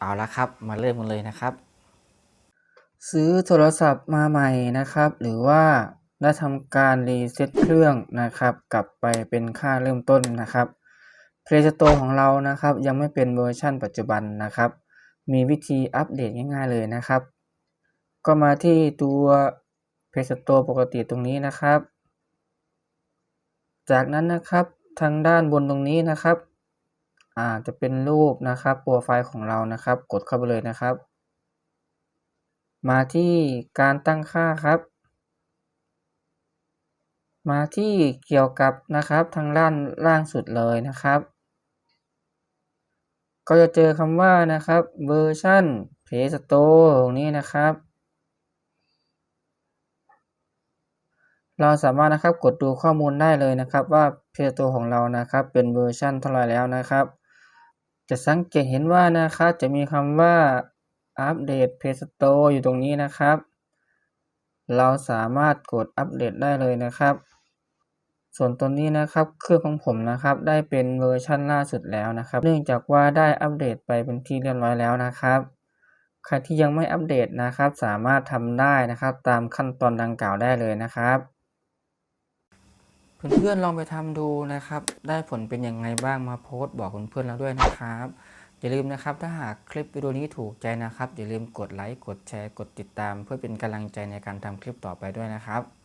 เอาละครับ มาเริ่มกันเลยนะครับ ซื้อโทรศัพท์มาใหม่นะครับ หรือว่าได้ทำการรีเซ็ตเครื่องนะครับ กลับไปเป็นค่าเริ่มต้นนะครับ Play Store ของเรานะครับ ยังไม่เป็นเวอร์ชันปัจจุบันนะครับ มีวิธีอัปเดตง่ายๆเลยนะครับ ก็มาที่ตัว Play Store ปกติตรงนี้นะครับ จากนั้นนะครับทางด้านบนตรงนี้นะครับ อ่า จะเป็นรูปนะครับโปรไฟล์ของเรานะครับ กดเข้าไปเลยนะครับ มาที่การตั้งค่าครับ มาที่เกี่ยวกับนะครับทางด้านล่างสุดเลยนะครับ ก็จะเจอคำว่านะครับเวอร์ชัน Play Store ตรงนี้นะครับเราสามารถนะครับกดดูข้อมูลได้เลยนะครับว่า Play Store ของเรานะครับเป็นเวอร์ชันเท่าไหร่แล้วนะครับ จะสังเกตเห็นว่านะครับจะมีคำว่าอัปเดต Play Store อยู่ตรงนี้นะครับ เราสามารถกดอัปเดตได้เลยนะครับ ส่วนตัวนี้นะครับเครื่องของผมนะครับ ได้เป็นเวอร์ชันล่าสุดแล้วนะครับ เนื่องจากว่าได้อัปเดตไปเป็นที่เรียบร้อยแล้วนะครับ ใครที่ยังไม่อัปเดตนะครับ สามารถทำได้นะครับ ตามขั้นตอนดังกล่าวได้เลยนะครับ เพื่อนๆลองไปทำดูนะครับ ได้ผลเป็นยังไงบ้างมาโพสต์บอกเพื่อนๆเราด้วยนะครับอย่าลืมนะครับ ถ้าหากคลิปวิดีโอนี้ถูกใจนะครับ อย่าลืมกดไลค์กดแชร์กดติดตาม เพื่อเป็นกำลังใจในการทำคลิปต่อไปด้วยนะครับ